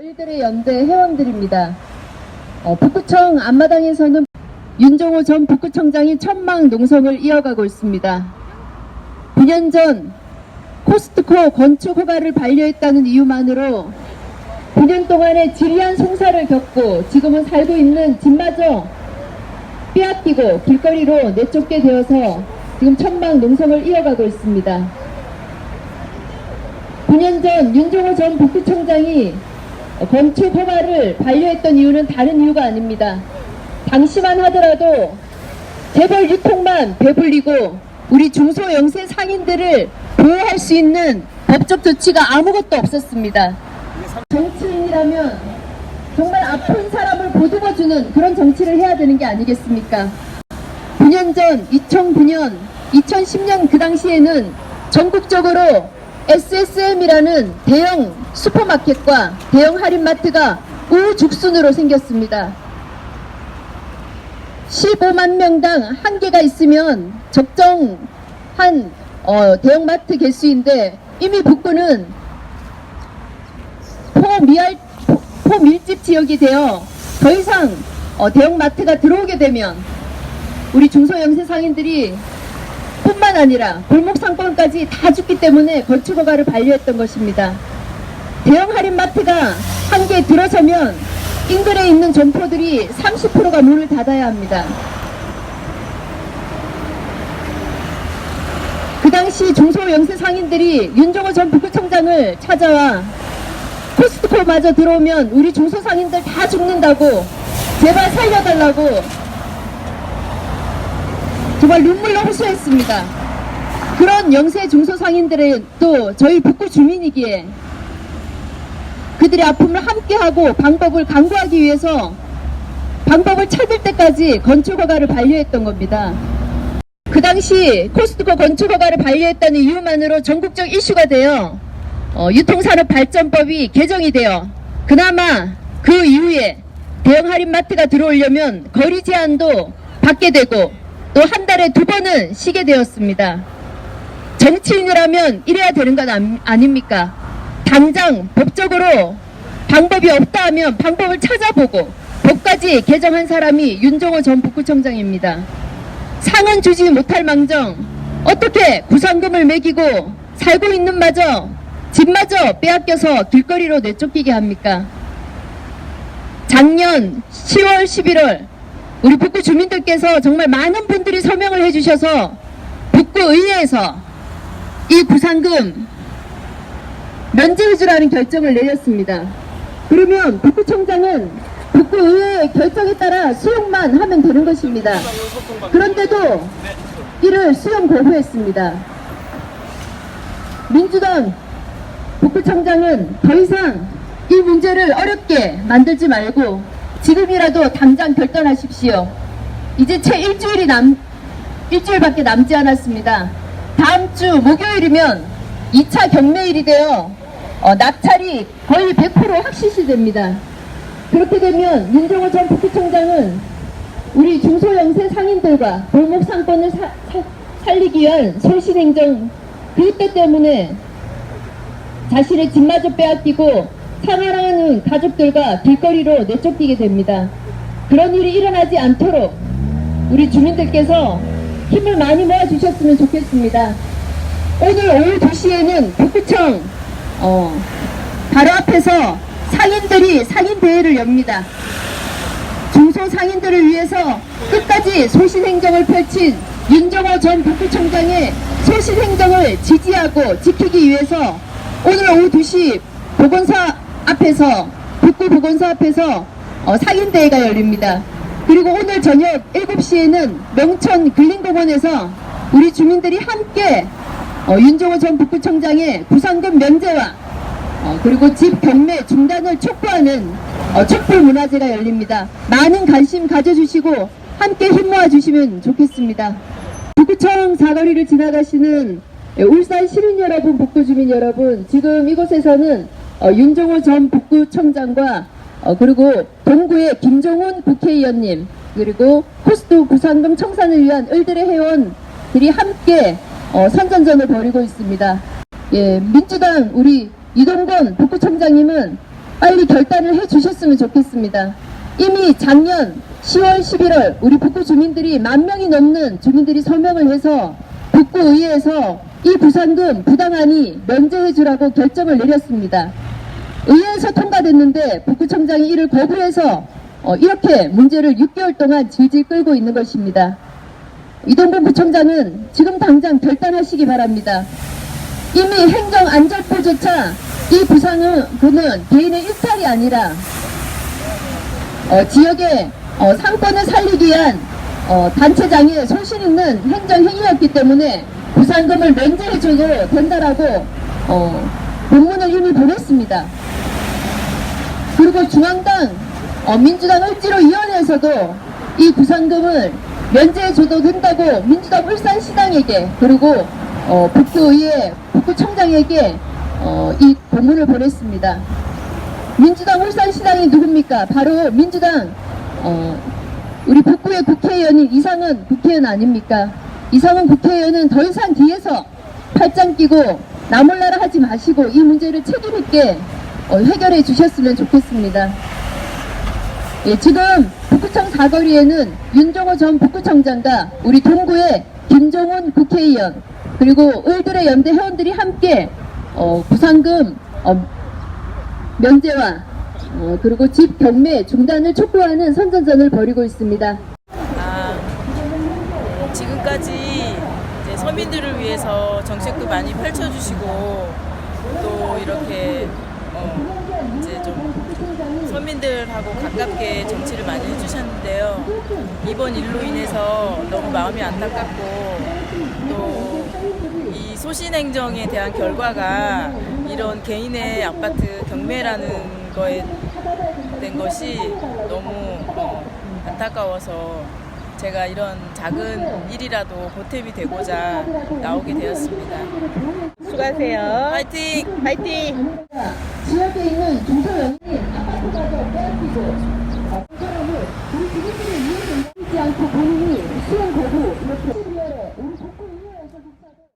을들의 연대 회원들입니다. 어, 북구청 앞마당에서는 윤종호 전 북구청장이 천막 농성을 이어가고 있습니다. 9년 전 코스트코 건축 허가를 반려했다는 이유만으로 9년 동안의 지리한 송사를 겪고 지금은 살고 있는 집마저 빼앗기고 길거리로 내쫓게 되어서 지금 천막 농성을 이어가고 있습니다. 9년 전 윤종호 전 북구청장이 건축 허가를 반려했던 이유는 다른 이유가 아닙니다. 당시만 하더라도 재벌 유통만 배불리고 우리 중소영세 상인들을 보호할 수 있는 법적 조치가 아무것도 없었습니다. 정치인이라면 정말 아픈 사람을 보듬어주는 그런 정치를 해야 되는 게 아니겠습니까? 9년 전 2009년 2010년 그 당시에는 전국적으로 SSM이라는 대형 슈퍼마켓과 대형 할인마트가 우죽순으로 생겼습니다. 15만 명당 한 개가 있으면 적정한 어, 대형마트 개수인데 이미 북구는 포미알, 포- 포밀집 지역이 되어 더 이상 어, 대형마트가 들어오게 되면 우리 중소영세 상인들이 뿐만 아니라 골목 상권까지 다 죽기 때문에 건축허가를 반려했던 것입니다. 대형 할인마트가 한 개 들어서면 인근에 있는 점포들이 30%가 문을 닫아야 합니다. 그 당시 중소영세 상인들이 윤종호 전 북구청장을 찾아와 코스트코마저 들어오면 우리 중소상인들 다 죽는다고 제발 살려달라고 정말 눈물로 호소했습니다. 그런 영세 중소상인들은 또 저희 북구 주민이기에 그들의 아픔을 함께하고 방법을 강구하기 위해서 방법을 찾을 때까지 건축허가를 반려했던 겁니다. 그 당시 코스트코 건축허가를 반려했다는 이유만으로 전국적 이슈가 되어 어, 유통산업발전법이 개정이 되어 그나마 그 이후에 대형 할인마트가 들어오려면 거리 제한도 받게 되고 또 한 달에 두 번은 쉬게 되었습니다. 정치인이라면 이래야 되는 건 안- 아닙니까? 당장 법적으로 방법이 없다 하면 방법을 찾아보고 법까지 개정한 사람이 윤종호 전 북구청장입니다. 상은 주지 못할 망정 어떻게 구상금을 매기고 살고 있는 마저 집마저 빼앗겨서 길거리로 내쫓기게 합니까? 작년 10월 11월 우리 북구 주민들께서 정말 많은 분들이 서명을 해주셔서 북구의회에서 이 구상금 면제해주라는 결정을 내렸습니다. 그러면 북구청장은 북구의회의 결정에 따라 수용만 하면 되는 것입니다. 그런데도 이를 수용 거부했습니다. 민주당 북구청장은 더 이상 이 문제를 어렵게 만들지 말고 지금이라도 당장 결단하십시오. 이제 채 일주일이 남, 일주일밖에 남지 않았습니다. 다음 주 목요일이면 2차 경매일이 되어 어, 낙찰이 거의 100% 확실시 됩니다. 그렇게 되면 윤종호 전 북구청장은 우리 중소영세 상인들과 골목 상권을 사- 사- 살리기 위한 솔신행정 그때 때문에 자신의 집마저 빼앗기고 사랑하는 가족들과 길거리로 내쫓기게 됩니다. 그런 일이 일어나지 않도록 우리 주민들께서 힘을 많이 모아주셨으면 좋겠습니다. 오늘 오후 2시에는 북구청 어, 바로 앞에서 상인들이 상인 대회를 엽니다. 중소 상인들을 위해서 끝까지 소신행정을 펼친 윤정호 전 북구청장의 소신행정을 지지하고 지키기 위해서 오늘 오후 2시 보건사 앞에서 북구 보건사 앞에서 어, 상인대회가 열립니다. 그리고 오늘 저녁 7시에는 명천 근린공원에서 우리 주민들이 함께 어, 윤정호 전 북구청장의 구상금 면제와 어, 그리고 집 경매 중단을 촉구하는 어, 촛불 문화제가 열립니다. 많은 관심 가져주시고 함께 힘 모아주시면 좋겠습니다. 북구청 사거리를 지나가시는 울산 시민 여러분, 북구 주민 여러분, 지금 이곳에서는 어, 윤종호 전 북구청장과 어, 그리고 동구의 김종훈 국회의원님 그리고 코스트 구상금 청산을 위한 을들의 회원들이 함께 어, 선전전을 벌이고 있습니다. 예, 민주당 우리 이동건 북구청장님은 빨리 결단을 해 주셨으면 좋겠습니다. 이미 작년 10월, 11월 우리 북구 주민들이 만 명이 넘는 주민들이 서명을 해서 북구의회에서 이 부산금 부당하니 면제해 주라고 결정을 내렸습니다. 의회에서 통과됐는데 북구청장이 이를 거부해서 어, 이렇게 문제를 6개월 동안 질질 끌고 있는 것입니다. 이동근 부청장은 지금 당장 결단하시기 바랍니다. 이미 행정안전부조차 이 부산은 그는 개인의 일탈이 아니라 어, 지역의 어, 상권을 살리기 위한 어, 단체장의 소신 있는 행정행위였기 때문에 부산금을 면제해줘도 된다라고 어, 공문을 이미 보냈습니다. 그리고 중앙당 어, 민주당 을지로위원회에서도 이 부산금을 면제해줘도 된다고 민주당 울산시당에게 그리고 어, 북구의회 북구청장에게 어, 이 공문을 보냈습니다. 민주당 울산시당이 누굽니까? 바로 민주당 어, 우리 북구의 국회의원인 이상은 국회의원 아닙니까? 이상은 국회의원은 더 이상 뒤에서 팔짱 끼고 나몰라라 하지 마시고 이 문제를 책임있게 어, 해결해 주셨으면 좋겠습니다. 예, 지금 북구청 사거리에는 윤종호 전 북구청장과 우리 동구의 김종훈 국회의원 그리고 을들의 연대 회원들이 함께 어, 부상금 어, 면제와 어, 그리고 집 경매 중단을 촉구하는 선전전을 벌이고 있습니다. 아, 지금까지 서민들을 위해서 정책도 많이 펼쳐주시고 또 이렇게 어, 이제 좀 서민들하고 가깝게 정치를 많이 해주셨는데요. 이번 일로 인해서 너무 마음이 안타깝고 또 이 소신 행정에 대한 결과가 이런 개인의 아파트 경매라는 거에 된 것이 너무 어, 안타까워서 제가 이런 작은 일이라도 보탬이 되고자 나오게 되었습니다. 수고하세요. 파이팅! 파이팅! 지역에 있는 중소연인 아파트 가격 빼앗기고 어, 그 사람을 우리 지들끼리 이해된다 하지 않고 본인이 수행되고 이렇게